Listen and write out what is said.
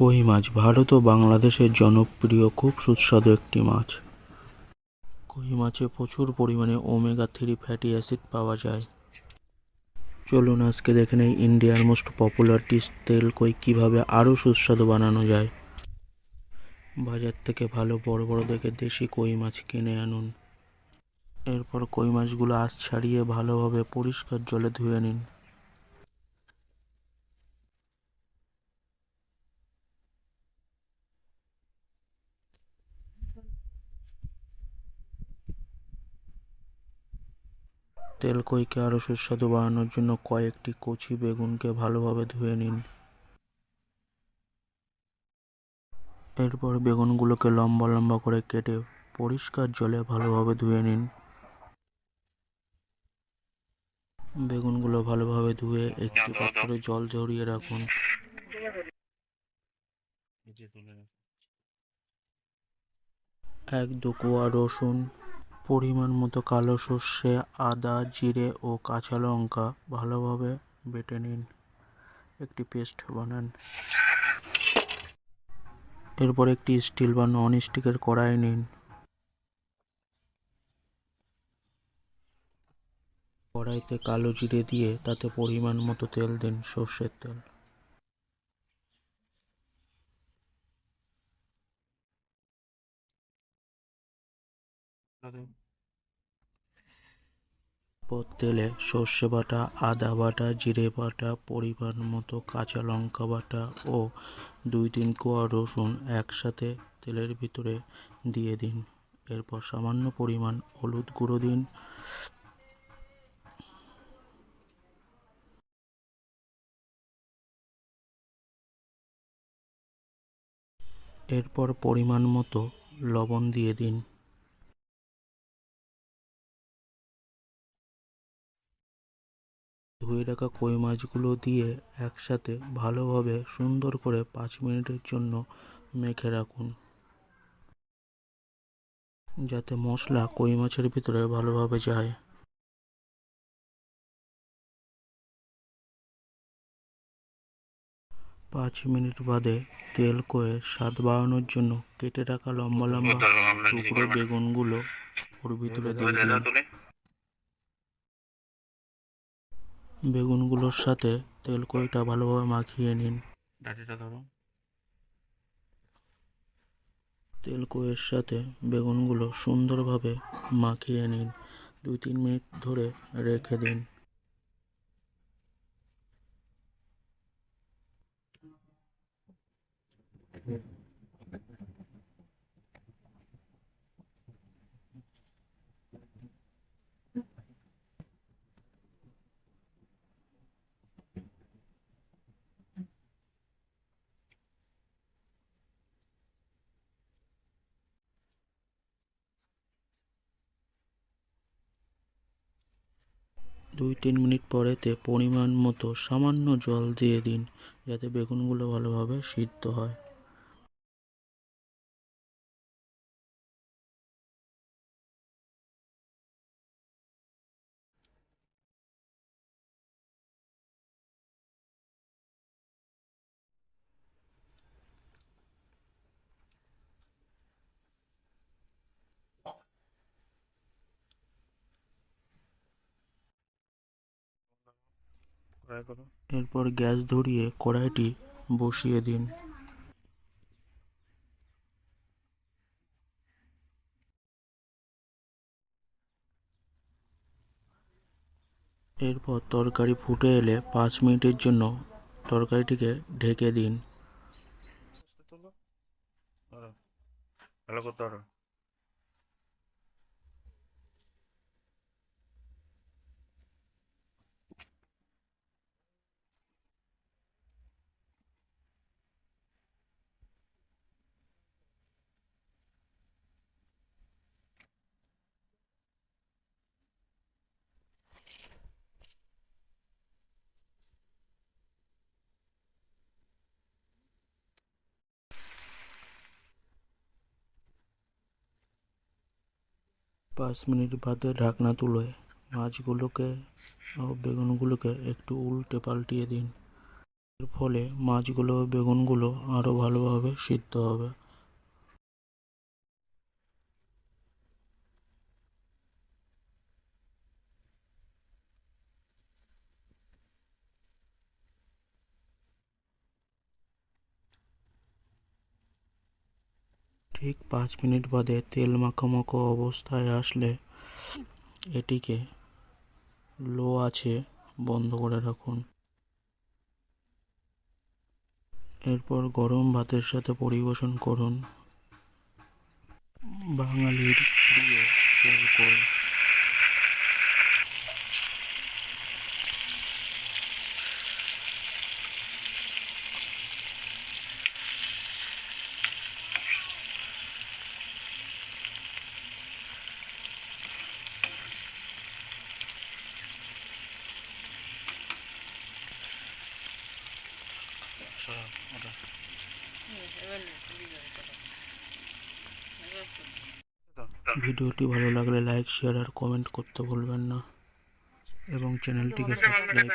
কই মাছ? ভারত ও বাংলাদেশের জনপ্রিয়, খুব সুস্বাদু একটি মাছ। কই মাছে প্রচুর পরিমাণে ওমেগা থ্রি ফ্যাটি অ্যাসিড পাওয়া যায়। চলুন আজকে দেখে নেই ইন্ডিয়ার মোস্ট পপুলার ডিশ তেল কই, কীভাবে আরও সুস্বাদু বানানো যায়। বাজার থেকে ভালো বড় বড় দেখে দেশি কই মাছ কিনে আনুন। এরপর কই মাছগুলো আঁশ ছাড়িয়ে ভালোভাবে পরিষ্কার জলে ধুয়ে নিন। তেল কইকে আরও সুস্বাদু বানানোর জন্য কয়েকটি কচি বেগুনকে ভালোভাবে ধুয়ে নিন। এরপর বেগুনগুলোকে লম্বা লম্বা করে কেটে পরিষ্কার জলে ভালোভাবে ধুয়ে নিন। বেগুনগুলো ভালোভাবে ধুয়ে একটি পাত্রে জল ঝরিয়ে রাখুন। এক দু কোয়া রসুন পরিমাণ মতো কালো সর্ষে, আদা, জিরে ও কাঁচা লঙ্কা ভালোভাবে বেটে নিন। একটি পেস্ট বানান। এরপর একটি স্টিল বা নন স্টিকের কড়াই নিন। কড়াইতে কালো জিরে দিয়ে তাতে পরিমাণ মতো তেল দিন, সর্ষের তেল। পর তেলে সর্ষে বাটা, আদা বাটা, জিরে বাটা, পরিমাণ মতো কাঁচা লঙ্কা বাটা ও দুই তিন কোয়া রসুন একসাথে তেলের ভিতরে দিয়ে দিন। এরপর সামান্য পরিমাণ হলুদ গুঁড়ো দিন। এরপর পরিমাণ মতো লবণ দিয়ে দিন। ধুয়ে রাখা কই মাছগুলো দিয়ে একসাথে ভালোভাবে সুন্দর করে পাঁচ মিনিটের জন্য মেখে রাখুন। যাতে মশলা কই মাছের ভিতরে ভালোভাবে যায়। পাঁচ মিনিট বাদে তেল কয়ে স্বাদ বাড়ানোর জন্য কেটে রাখা লম্বা লম্বা টুকরো বেগুনগুলো ওর ভিতরে দিয়ে দিন। বেগুনগুলোর সাথে তেল কইটা ভালোভাবে মাখিয়ে নিন। ডাটিটা ধরো। তেল কইয়ের সাথে বেগুনগুলো সুন্দরভাবে মাখিয়ে নিন। দুই তিন মিনিট ধরে রেখে দিন। দুই তিন মিনিট পরেতে পরিমাণ মতো সামান্য জল দিয়ে দিন, যাতে বেগুনগুলো ভালোভাবে সিদ্ধ হয়। এরপর গ্যাস ধরিয়ে কড়াইটি বসিয়ে দিন। এরপর তরকারি ফুটে এলে পাঁচ মিনিটের জন্য তরকারিটিকে ঢেকে দিন। ভালো করতে পাঁচ মিনিট বাদে ঢাকনা তুলে মাছগুলোকে ও বেগুনগুলোকে একটু উল্টে পাল্টিয়ে দিন। এর ফলে মাছগুলো ও বেগুনগুলো আরও ভালোভাবে সিদ্ধ হবে। ঠিক পাঁচ মিনিট বাদে তেল মাখামাখো অবস্থায় আসলে। এটিকে লো আছে বন্ধ করে রাখুন। এরপর গরম ভাতের সাথে পরিবেশন করুন। বাঙালির প্রিয় সরা ওটা ভিডিওটি ভালো লাগলে লাইক শেয়ার আর কমেন্ট করতে ভুলবেন না। এবং চ্যানেলটিকে সাবস্ক্রাইব